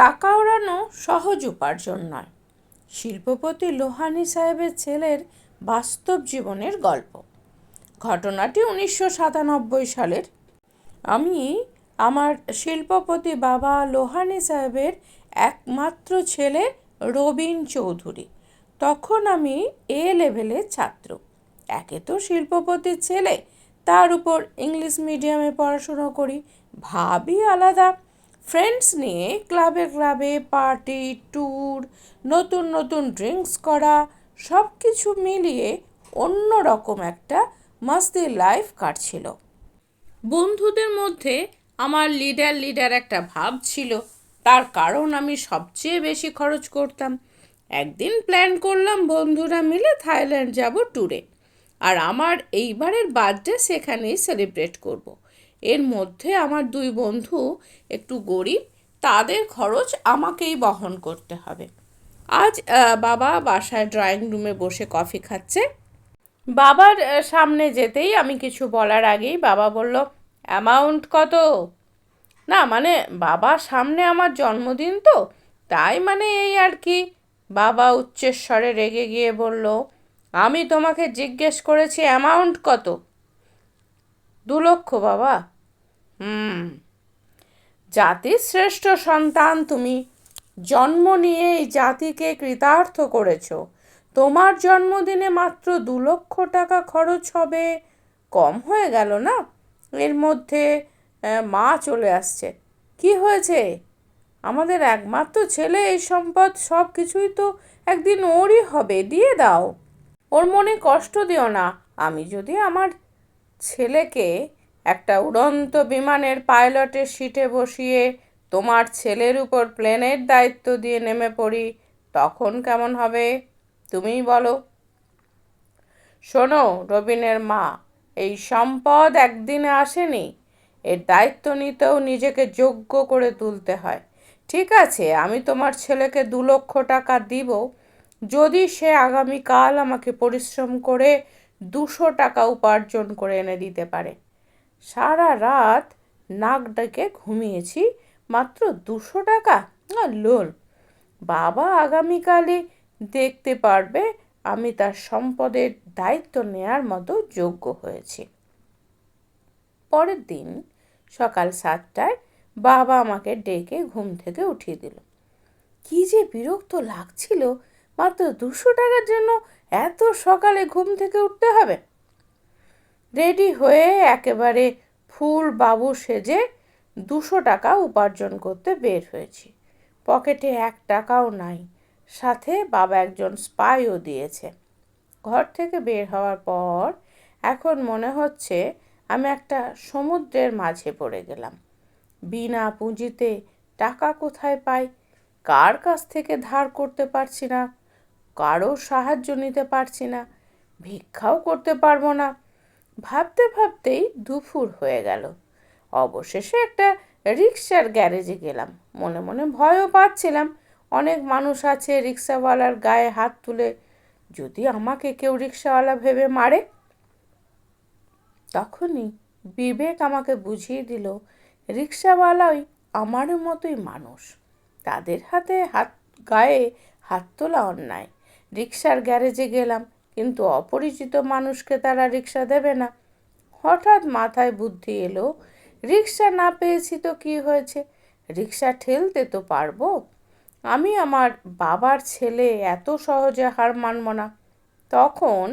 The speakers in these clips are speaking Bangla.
টাকা ওড়ানো সহজ উপার্জন নয়। শিল্পপতি লোহানি সাহেবের ছেলের বাস্তব জীবনের গল্প। ঘটনাটি উনিশশো সাতানব্বই সালের। আমি আমার শিল্পপতি বাবা লোহানি সাহেবের একমাত্র ছেলে রবিন চৌধুরী। তখন আমি এ লেভেলের ছাত্র। একে তো শিল্পপতির ছেলে, তার উপর ইংলিশ মিডিয়ামে পড়াশুনো করি, ভাবই আলাদা। ফ্রেন্ডস নিয়ে ক্লাবে ক্লাবে পার্টি ট্যুর নতুন নতুন ড্রিঙ্কস করা সব কিছু মিলিয়ে অন্য রকম একটা মাস্তির লাইফ কাটছিল। বন্ধুদের মধ্যে আমার লিডার লিডার একটা ভাব ছিল। তার কারণ আমি সবচেয়ে বেশি খরচ করতাম। একদিন প্ল্যান করলাম বন্ধুরা মিলে থাইল্যান্ড যাব ট্যুরে আর আমার এইবারের বার্থডে সেখানেই সেলিব্রেট করব। এর মধ্যে আমার দুই বন্ধু একটু গরিব, তাদের খরচ আমাকেই বহন করতে হবে। আজ বাবা বাসায় ড্রয়িং রুমে বসে কফি খাচ্ছে। বাবার সামনে যেতেই আমি কিছু বলার আগেই বাবা বলল অ্যামাউন্ট কত? না মানে বাবা সামনে আমার জন্মদিন তো, তাই মানে এই আর কি। বাবা উচ্চস্বরে রেগে গিয়ে বলল, আমি তোমাকে জিজ্ঞেস করেছি অ্যামাউন্ট কত? দু লক্ষ, বাবা। হুম। জাতির শ্রেষ্ঠ সন্তান তুমি। জন্ম নিয়ে এই জাতিকে কৃতার্থ করেছ। তোমার জন্মদিনে মাত্র দু লক্ষ টাকা খরচ হবে। কম হয়ে গেল না? এর মধ্যে মা চলে আসছে। কি হয়েছে? আমাদের একমাত্র ছেলে, এই সম্পদ সব কিছুই তো একদিন ওরই হবে। দিয়ে দাও। ওর মনে কষ্ট দিও না। আমি যদি আমার ছেলেকে একটা উড়ন্ত বিমানের পাইলটের সিটে বসিয়ে তোমার ছেলের উপর প্লেনের দায়িত্ব দিয়ে নেমে পড়ি, তখন কেমন হবে? তুমি বলো। শোনো, রবিনের মা, এই সম্পদ একদিনে আসেনি। এর দায়িত্ব নিতেও নিজেকে যোগ্য করে তুলতে হয়। ঠিক আছে, আমি তোমার ছেলেকে দু লক্ষ টাকা দিব। যদি সে আগামীকাল আমাকে পরিশ্রম করে দুশো টাকা উপার্জন করে এনে দিতে পারে। সারা রাত নাক ডেকে ঘুমিয়েছি, মাত্র দুশো টাকা? না, লোল। বাবা আগামীকালে দেখতে পারবে আমি তার সম্পদের দায়িত্ব নেয়ার মতো যোগ্য হয়েছি। পরের দিন সকাল সাতটায় বাবা আমাকে ডেকে ঘুম থেকে উঠিয়ে দিল। কি যে বিরক্ত লাগছিল, মাত্র দুশো টাকার জন্য এত সকালে ঘুম থেকে উঠতে হবে? রেডি হয়ে একেবারে ফুল বাবু সেজে দুশো টাকা উপার্জন করতে বের হয়েছি। পকেটে এক টাকাও নাই। সাথে বাবা একজন স্পাইও দিয়েছে। ঘর থেকে বের হওয়ার পর এখন মনে হচ্ছে আমি একটা সমুদ্রের মাঝে পড়ে গেলাম। বিনা পুঁজিতে টাকা কোথায় পাই? কার কাছ থেকে ধার করতে পারছি না? কারও সাহায্য নিতে পারছি না, ভিক্ষাও করতে পারব না। ভাবতে ভাবতেই দুপুর হয়ে গেল। অবশেষে একটা রিক্সার গ্যারেজে গেলাম। মনে মনে ভয়ও পাচ্ছিলাম, অনেক মানুষ আছে রিক্সাওয়ালার গায়ে হাত তুলে। যদি আমাকে কেউ রিক্সাওয়ালা ভেবে মারে? তখনই বিবেক আমাকে বুঝিয়ে দিল রিক্সাওয়ালাই আমার মতোই মানুষ। তাদের হাতে হাত, গায়ে হাত তোলা অন্যায়। রিক্সার গ্যারেজে গেলাম, কিন্তু অপরিচিত মানুষকে তারা রিক্সা দেবে না। হঠাৎ মাথায় বুদ্ধি এলো রিক্সা না পেয়েছি তো কি হয়েছে? রিক্সা ঠেলতে তো পারব? আমি আমার বাবার ছেলে এত সহজে হার মানব না। তখন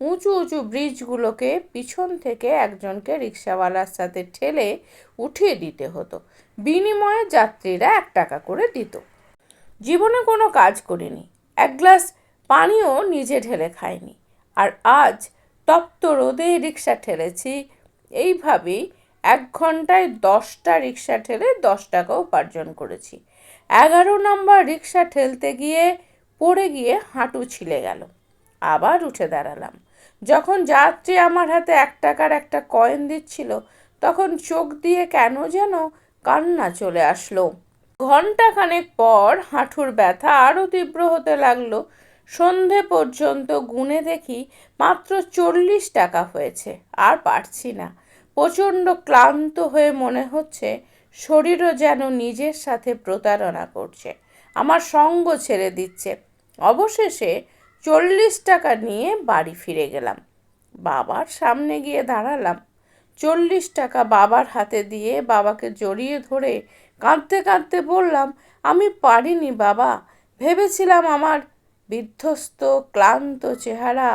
উঁচু উঁচু ব্রিজগুলোকে পিছন থেকে একজনকে রিক্সাওয়ালার সাথে ঠেলে উঠিয়ে দিতে হতো। বিনিময়ে যাত্রীরা এক টাকা করে দিত। জীবনে কোনো কাজ করিনি। এক গ্লাস পানিও নিজে ঢেলে খাইনি আর আজ তপ্ত রোদে রিক্সা ঠেলেছি। এইভাবেই এক ঘন্টায় দশটা রিক্সা ঠেলে দশ টাকা উপার্জন করেছি। এগারো নম্বর রিক্সা ঠেলতে গিয়ে পড়ে গিয়ে হাঁটু ছিলে গেল। আবার উঠে দাঁড়ালাম। যখন যাত্রী আমার হাতে এক টাকার একটা কয়েন দিচ্ছিল, তখন চোখ দিয়ে কেন যেন কান্না চলে আসলো। ঘন্টাখানেক পর হাঁটুর ব্যথা আরও তীব্র হতে লাগল। সন্ধে পর্যন্ত গুনে দেখি মাত্র চল্লিশ টাকা হয়েছে, আর পারছি না। প্রচণ্ড ক্লান্ত হয়ে মনে হচ্ছে শরীরও যেন নিজের সাথে প্রতারণা করছে। আমার সঙ্গ ছেড়ে দিচ্ছে। অবশেষে চল্লিশ টাকা নিয়ে বাড়ি ফিরে গেলাম। বাবার সামনে গিয়ে দাঁড়ালাম। চল্লিশ টাকা বাবার হাতে দিয়ে বাবাকে জড়িয়ে ধরে কাঁদতে কাঁদতে বললাম, আমি পারিনি বাবা। ভেবেছিলাম আমার বিধ্বস্ত, ক্লান্ত চেহারা,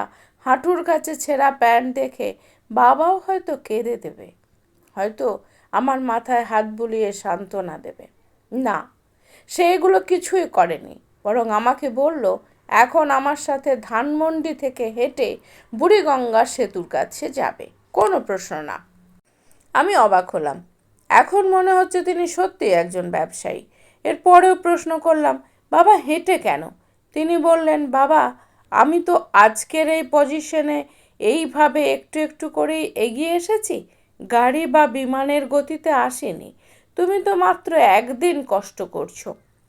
হাঁটুর কাছে ছেঁড়া প্যান্ট দেখে বাবাও হয়তো কেঁদে দেবে। হয়তো আমার মাথায় হাত বুলিয়ে সান্ত্বনা দেবে। না, সে এগুলো কিছুই করেনি, বরং আমাকে বলল, এখন আমার সাথে ধানমন্ডি থেকে হেঁটে বুড়িগঙ্গা সেতুর কাছে যাবে। কোনো প্রশ্ন না। আমি অবাক হলাম। এখন মনে হচ্ছে তিনি সত্যি একজন ব্যবসায়ী। এরপরেও প্রশ্ন করলাম, বাবা, হেঁটে কেন? তিনি বললেন, বাবা, আমি তো আজকের এই পজিশনে এইভাবে একটু একটু করেই এগিয়ে এসেছি। গাড়ি বা বিমানের গতিতে আসেনি। তুমি তো মাত্র একদিন কষ্ট করছ।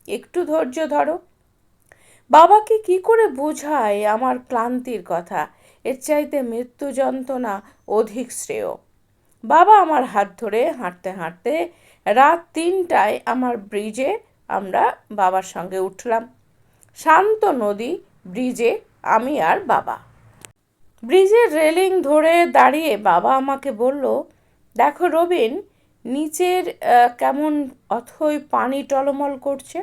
একটু ধৈর্য ধরো। বাবাকে কি করে বোঝায় আমার ক্লান্তির কথা? এর চাইতে মৃত্যু যন্ত্রণা অধিক শ্রেয়। বাবা আমার হাত ধরে হাঁটতে হাঁটতে রাত তিনটায় আমার ব্রিজে আমরা বাবার সঙ্গে উঠলাম। শান্ত নদী, ব্রিজে আমি আর বাবা। ব্রিজের রেলিং ধরে দাঁড়িয়ে বাবা আমাকে বলল, দেখো রবিন, নিচের কেমন অথই পানি টলমল করছে?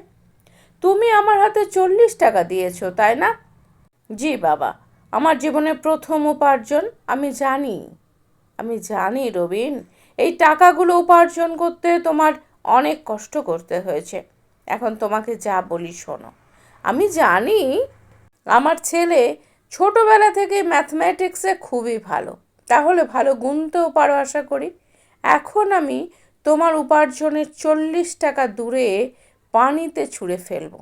তুমি আমার হাতে চল্লিশ টাকা দিয়েছ, তাই না? জি বাবা, আমার জীবনের প্রথম উপার্জন, আমি জানি। আমি জানি রবিন, এই টাকাগুলো উপার্জন করতে তোমার অনেক কষ্ট করতে হয়েছে। এখন তোমাকে যা বলি শোনো। আমি জানি আমার ছেলে ছোটোবেলা থেকে ম্যাথমেটিক্সে খুবই ভালো। তাহলে ভালো গুনতেও পারো আশা করি। এখন আমি তোমার উপার্জনের চল্লিশ টাকা দূরে পানিতে ছুঁড়ে ফেলব।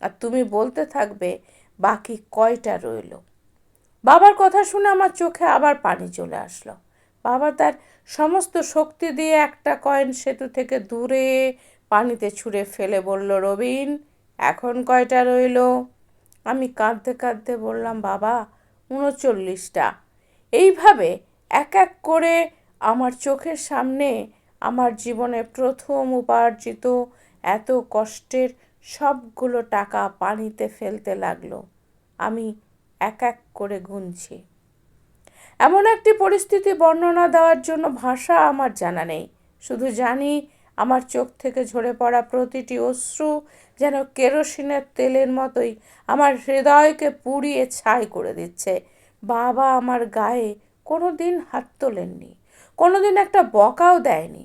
আর তুমি বলতে থাকবে, বাকি কয়টা রইল? বাবার কথা শুনে আমার চোখে আবার পানি চলে আসলো। বাবা তার সমস্ত শক্তি দিয়ে একটা কয়েন সেতু থেকে দূরে পানিতে ছুঁড়ে ফেলে বলল, রবিন এখন কয়টা রইল? আমি কাঁদতে কাঁদতে বললাম, বাবা, উনচল্লিশটা। এইভাবে এক এক করে আমার চোখের সামনে আমার জীবনে প্রথম উপার্জিত এত কষ্টের সবগুলো টাকা পানিতে ফেলতে লাগল। আমি এক এক করে গুনছি। এমন একটি পরিস্থিতি বর্ণনা দেওয়ার জন্য ভাষা আমার জানা নেই। শুধু জানি আমার চোখ থেকে ঝরে পড়া প্রতিটি অশ্রু যেন কেরোসিনের তেলের মতোই আমার হৃদয়কে পুড়িয়ে ছাই করে দিচ্ছে। বাবা আমার গায়ে কোনো দিন হাত তোলেননি কোনো দিন একটা বকাও দেয়নি।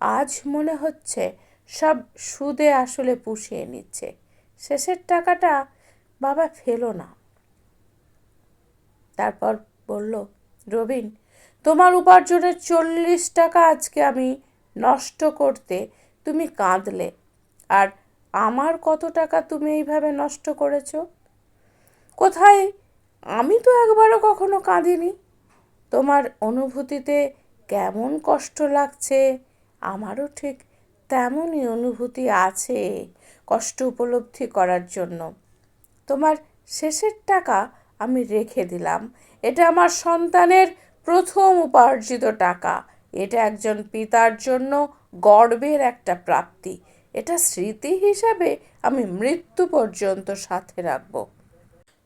আজ মনে হচ্ছে সব সুদে আসলে পুষিয়ে নিচ্ছে। শেষের টাকাটা বাবা ফেলো না। তারপর বলল, রবিন, তোমার উপার্জনের চল্লিশ টাকা আজকে আমি নষ্ট করতে তুমি কাঁদলে। আর আমার কত টাকা তুমি এইভাবে নষ্ট করেছ? কোথায়? আমি তো একবারও কখনো কাঁদিনি। তোমার অনুভূতিতে কেমন কষ্ট লাগছে? আমারও ঠিক তেমনই অনুভূতি আছে কষ্ট উপলব্ধি করার জন্য। তোমার শেষের টাকা আমি রেখে দিলাম। এটা আমার সন্তানের প্রথম উপার্জিত টাকা। এটা একজন পিতার জন্য গর্বের একটা প্রাপ্তি। এটা স্মৃতি হিসাবে আমি মৃত্যু পর্যন্ত সাথে রাখব।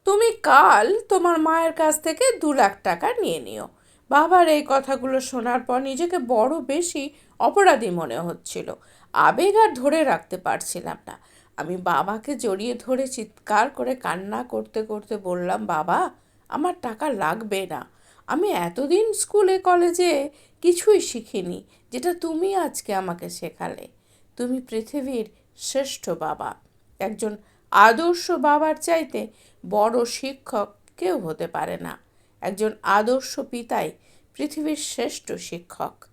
তুমি কাল তোমার মায়ের কাছ থেকে দু লাখ টাকা নিয়ে নিও। বাবার এই কথাগুলো শোনার পর নিজেকে বড় বেশি অপরাধী মনে হচ্ছিল। আবেগ আর ধরে রাখতে পারছিলাম না। আমি বাবাকে জড়িয়ে ধরে চিৎকার করে কান্না করতে করতে বললাম, বাবা, আমার টাকা লাগবে না। আমি এতদিন স্কুলে, কলেজে কিছুই শিখিনি, যেটা তুমি আজকে আমাকে শেখালে। তুমি পৃথিবীর শ্রেষ্ঠ বাবা, একজন আদর্শ বাবার চাইতে বড় শিক্ষক কেউ হতে পারে না। একজন আদর্শ পিতাই পৃথিবীর শ্রেষ্ঠ শিক্ষক।